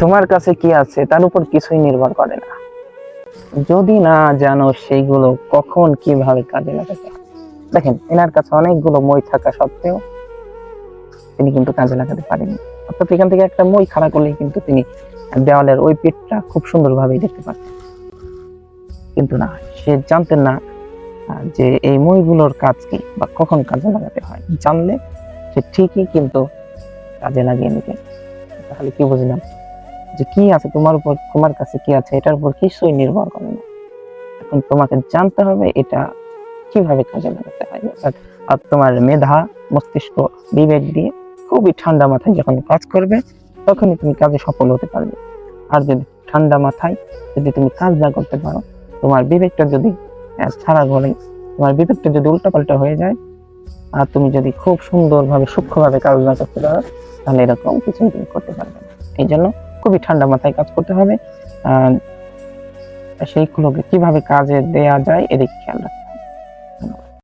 তোমার কাছে কি আছে, তার উপর কিছুই নির্ভর করে না। যদি না জানো সেইগুলো, কখন কীভাবে কাজে লাগাতে দেখেন, এনার কাছে অনেকগুলো মই থাকা সত্ত্বেও তিনি কিন্তু কাজে লাগাতে পারেনি অর্থাৎ এখান থেকে একটা মই খাড়া করলেই কিন্তু তিনি দেওয়ালের ওই পিঠটা খুব সুন্দরভাবে দেখতে পারতেন। কিন্তু না, সে জানতেন না যে এই মইগুলোর কাজ কি বা কখন কাজে লাগাতে হয়। জানলে সে ঠিকই কিন্তু কাজে লাগিয়ে নিতেন। তাহলে কি বুঝলাম? যে কি আছে তোমার উপর তোমার কাছে কি আছে এটার উপর কিছুই নির্ভর করে না। এখন তোমাকে জানতে হবে এটা কীভাবে কাজে লাগাতে হয়। অর্থাৎ আর তোমার মেধা মস্তিষ্ক বিবেক দিয়ে খুবই ঠান্ডা মাথায় যখন কাজ করবে তখনই তুমি কাজে সফল হতে পারবে। আর যদি ঠান্ডা মাথায় যদি তুমি কাজ না করতে পারো তোমার বিবেকটা যদি আহ, ছাড়া গলে তোমার বিবেকটা যদি উল্টাপাল্টা হয়ে যায় আর তুমি যদি খুব সুন্দরভাবে, সূক্ষ্মভাবে কাজ না করতে পারো, তাহলে এরকম কিছু তুমি করতে পারবে এই জন্য খুবই ঠান্ডা মাথায় কাজ করতে হবে আর সেইগুলোকে কীভাবে কাজে দেয়া যায়, এদিকে খেয়াল রাখতে।